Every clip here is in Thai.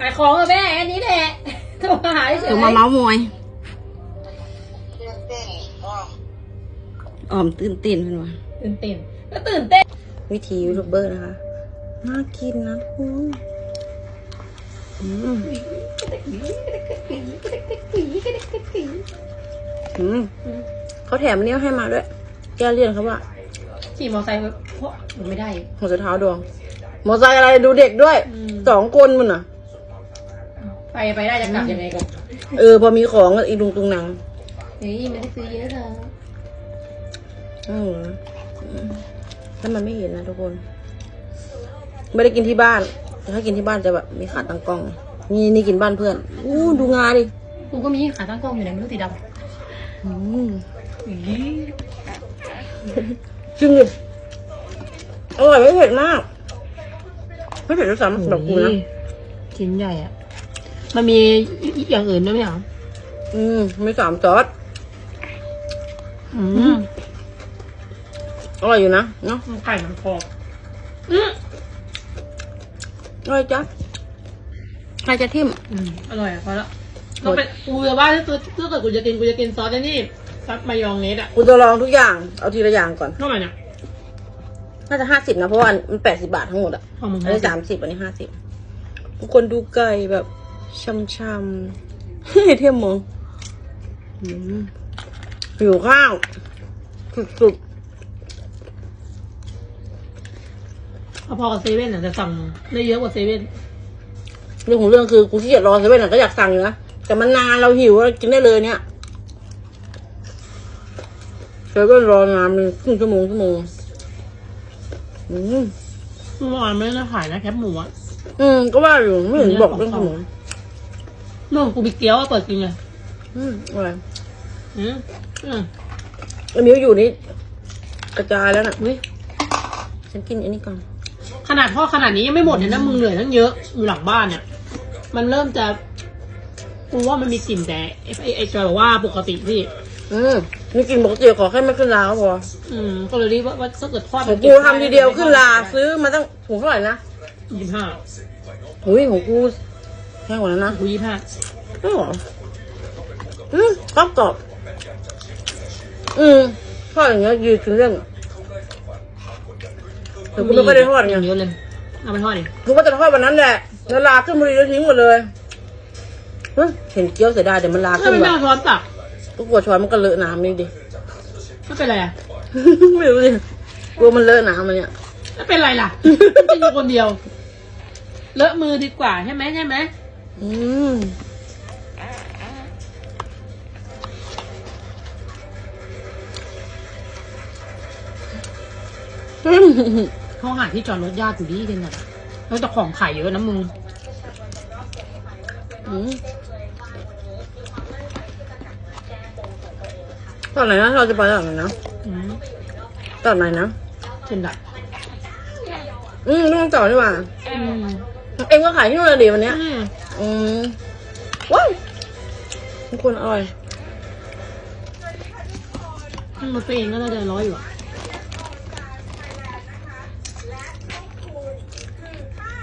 ขายของกับแม่อันนี้แหละโทรมาหาเฉยเดี๋ยวมาเมาส์มอยเรื่องเต้นอ๋อออมตื่นเต้นเป็นวะตื่นเต้นก็ตื่นเต้นวิธียูทูบเบอร์นะคะ น่ากินนะทุกคนอืมอืมเขาแถมอันนี้ให้มาด้วย แก้เลี่ยนเขาว่าขี่มอเตอร์ไซค์ไปเพราะมันไม่ได้หัวใจเท้าดวงมอไซค์อะไรดูเด็กด้วยอืมสองคนมันอะ ไปไปได้จะกลับยังไงกันเออ พอมีของก็อีลุงตุงนังเฮ้ยไม่ได้ซื้อเยอะเลยอืมแล้วมันไม่เห็นนะทุกคน ไม่ได้กินที่บ้านแต่ถ้ากินที่บ้านจะแบบมีขาตั้งกล้อง นี่นี่กินบ้านเพื่อนอู้ดูงาดิกูก็มีขาตั้งกล้องอยู่ในมือสีดอืมำอี๋จริงดิอร่อยไม่เผ็ดมากไม่เผ็ดด้วยซ้ำสำหรับกูนะชิ้นใหญ่อะ มันมีอย่างอื่นด้วยไหมอะอืมมีสามซอสอืมอร่อยอยู่นะเนาะไข่มันกรอบอืมอร่อยจ้ะใครจะทิมอืมอร่อยอะพอแล้วต้องเป็นกูจะว่าถ้าตัวถ้าเกิดกูจะกินกูจะกินซอสไอ้นี่ซอสมายองเนสอะกูจะลองทุกอย่างเอาทีละอย่างก่อนเท่าไหร่เนี่ยน่าจะห้าสิบนะเพราะว่ามันแปดสิบาททั้งหมดอะของมึงอันนี้สามสิบอันนี้ห้าสิบทุกคนดูไก่แบบ ช่ำๆเฮ้ยเทียมมองอืมหิวข้าวสุดพอๆกับเซเว่นอะแต่สั่งได้เยอะกว่าเซเว่นๆเรื่องของเรื่องคือกูขี้เกียจรอเซเว่นอะก็อยากสั่งอยู่นะแต่มันนานเราหิวเรากินได้เลยเนี่ยเซเว่นรอนานมีครึ่งชั่วโมงชั่วโมงอืม เมื่อวานไม่ได้ขายนะแคปหมูอะ อืมก็ว่าอยู่ไม่เห็นบอกเรื่องขนม นู่นกูมีเกี๊ยวอะเปิดกินเลยอืมอะไรอืมอืมไอ้มิวอยู่นี่กระจายแล้วน่ะอุ้ยฉันกินอันนี้ก่อน ขนาดทอดขนาดนี้ยังไม่หมดเลยนะมึงเหลือตั้งเยอะอยู่หลังบ้านเนี่ยมันเริ่มจะกูว่ามันมีกลิ่นแต่ไอ้ไอ้ไอ้จอยบอกว่าปกติพี่ อืมนี่กินปกติขอแค่ไม่ขึ้นราก็พออืมก็เลยรีบว่าว่าถ้าเกิดทอดของกูทำทีเดียวขึ้นราซื้อมาตั้งถุงเท่าไหร่นะยี่ห้า หุยของกูแพ งกว่านั้นนะกูยี่ห้าไม่หรออืมกรอบกรอบอืมทอดอย่างเงี้ยยืดถึงเรื่องแต่กูไม่ค่อยได้ทอดไงเยอะเลยเอาไปทอดดิกูก็จะทอดวันนั้นแหละแล้วลาขึ้นมาดีแล้วทิ้งหมดเลยเฮ้ยเห็นเกี๊ยวเสียดายเดี๋ยวมันลาถ้าขึ้นไม่ว่ะเอาช้อนตักก็กลัวช้อนมันก็เลอะน้ำนี่ดิไม่เป็นไรอะไม่รู้สิกลัวมันเลอะน้ำมันเนี่ยไม่เป็นไรล่ะกินอยู่คนเดียว เลอะมือดีกว่าใช่ไหมใช่ไหมอืม อืมเขาหาที่จอดรถยากอยู่ดีกันน่ะแล้วแต่ของขายเยอะนะมึงอืมตอนไหนนะเราจะไปตอนไหนนะอืมตอนไหนนะเป็นแบบอืมไม่ต้องต่อดีกว่า อืมเอ็งก็ขายที่นู่นเลยดิวันเนี้ย อืมอืมว้าวทุกคนอร่อยรถตัวเองก็น่าจะร้อยอยู่อะ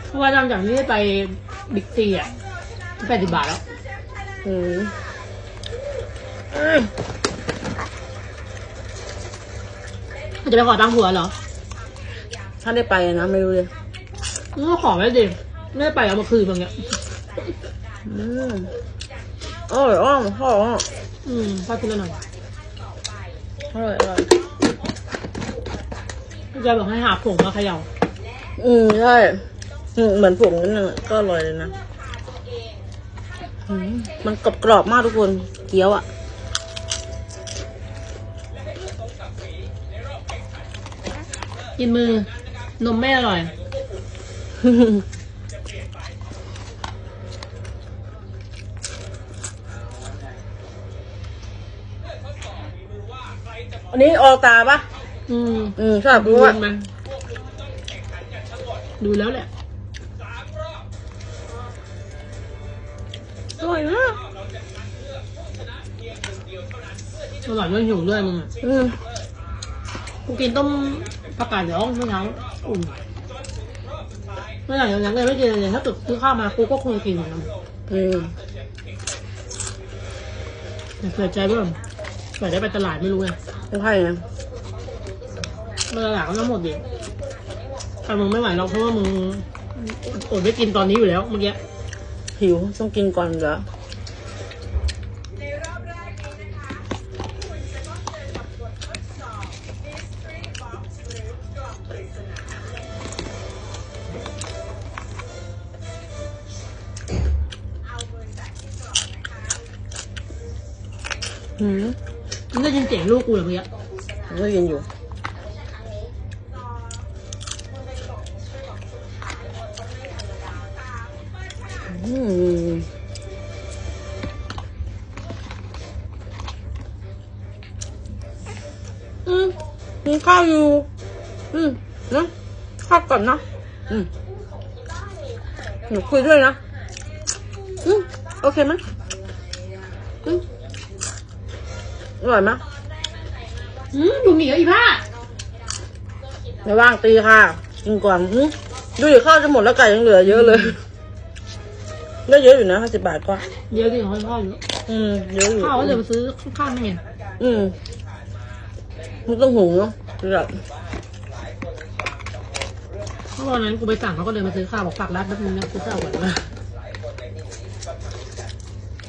เพราะว่าหลังจากที่ไปบิ๊กซีอะแปดสิบบาทแล้วอืมอืมจะไปขอตังค์ผัวเหรอถ้าได้ไปนะไม่รู้เลย มึงก็ขอไว้ดิไม่ได้ไปเอามาคืนบางอย่าง อืมอร่อยอ้อมพ่ออ้อมอืมพอกินแล้วหน่อยอร่อยอร่อยพี่จอยบอกให้หาผงมาเขย่าอืมใช่อืมเหมือนผงนั่นน่ะก็อร่อยเลยนะอืมมันกรอบกรอบๆมากทุกคน เกี๊ยวอะกินมือนมไม่อร่อย อันนี้ออตาปะอืมอืมชอบดูรู้ว่ามัน ดูแล้วแหละอร่อยมากอร่อยด้วยหิวด้วยมึงอะอืมกูกินต้มผักกาดเดี๋ยวเมื่อเช้าอุ่นไม่หลังจากนั้นเลยไม่กินอะไรเลยถ้าเกิดซื้อข้าวมากูก็คงกินเหมือนกันอืม แต่เผื่อใจเพิ่ม เผื่อได้ไปตลาดไม่รู้ไงต้องให้นะมาตลาดก็ต้องหมดดิแต่มึงไม่ไหวหรอกเพราะว่ามึงอดไม่กินตอนนี้อยู่แล้วเมื่อกี้หิวต้องกินก่อนเหรอหืม มึงได้ยินเสียงลูกกูเหรอเมื่อกี้ผมก็กินอยู่ อืมอืมมีข้าวอยู่ อืมนะข้าวก่อนนะอืมหนูคุยด้วยนะ อืมโอเคไหมอืม อร่อยไหมอืมอยู่หนีแล้วอีผ้าไม่ว่างตีค่ะกินก่อนอื้อดูดิข้าวจะหมดแล้วไก่ยังเหลือเยอะเลยได้เยอะอยู่นะห้าสิบบาทก็เดี๋ยวดิของพ่ออยู่อืมเยอะอยู่ข้าวก็จะไปซื้อข้าวไม่ไงอืมมันต้องหุงเนาะแบบเพราะวันนั้นกูไปสั่งเขาก็เลยมาซื้อข้าวบอกฝากร้านแป๊บนึงนะซื้อข้าวก่อนนะ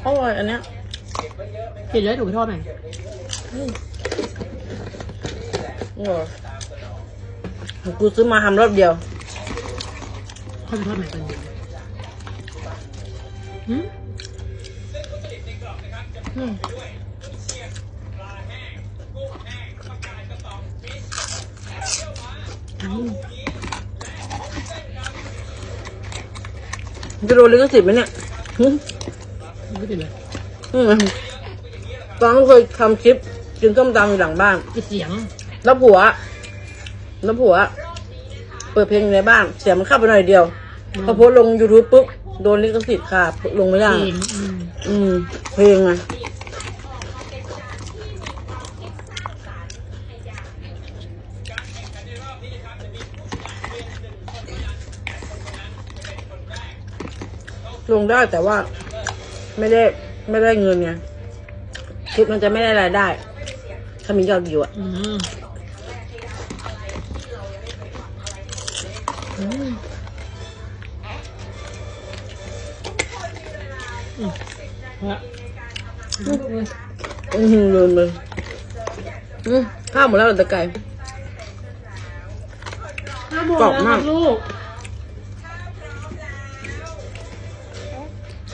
อร่อยอันเนี้ย เห็นแล้วถูไปทอดไหนอืมอร่อยกูซื้อมาทำรอบเดียวเขาไปทอดไหนกันอืมอืมจะโดนลิขสิทธิ์ไหมเนี่ยหึไม่เป็นไรอืม ตอนนั้นเคยทำคลิปกินส้มตำอยู่หลังบ้าน ปิดเสียง แล้วผัว แล้วผัว เปิดเพลงอยู่ในบ้าน เสียงมันเข้าไปหน่อยเดียวพอโพสต์ลง YouTube ปุ๊บ โดนลิขสิทธิ์ค่ะ ลงไม่ได้เพลงอืมอืม เพลงไงลงได้แต่ว่าไม่ได้ ไม่ได้เงินไงคลิปมันจะไม่ได้รายได้ ถ้ามียอดวิวอะอืมอืมฮะอืมลืมเลยอืมข้าวหมดแล้วเหรอตะไก่ ห้าโมงกรอบแล้วคมารักบลูก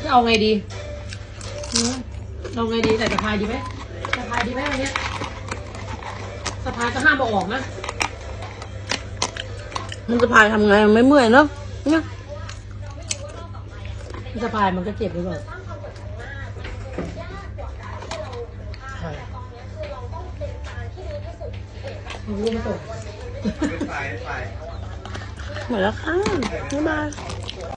จะเอาไงดีอืม เอาไงดีแต่สะพายดีไหมสะพายดีไหมวันเนี้ยสะพายก็ห้ามเอาออกนะมันจะพายทำไงมันไม่เมื่อยเนาะเนี่ยสะพายมันก็เจ็บหรือเปล่าใช่ไม่รู้ไม่ตกหมดแล้วค่ะบ๊ายบาย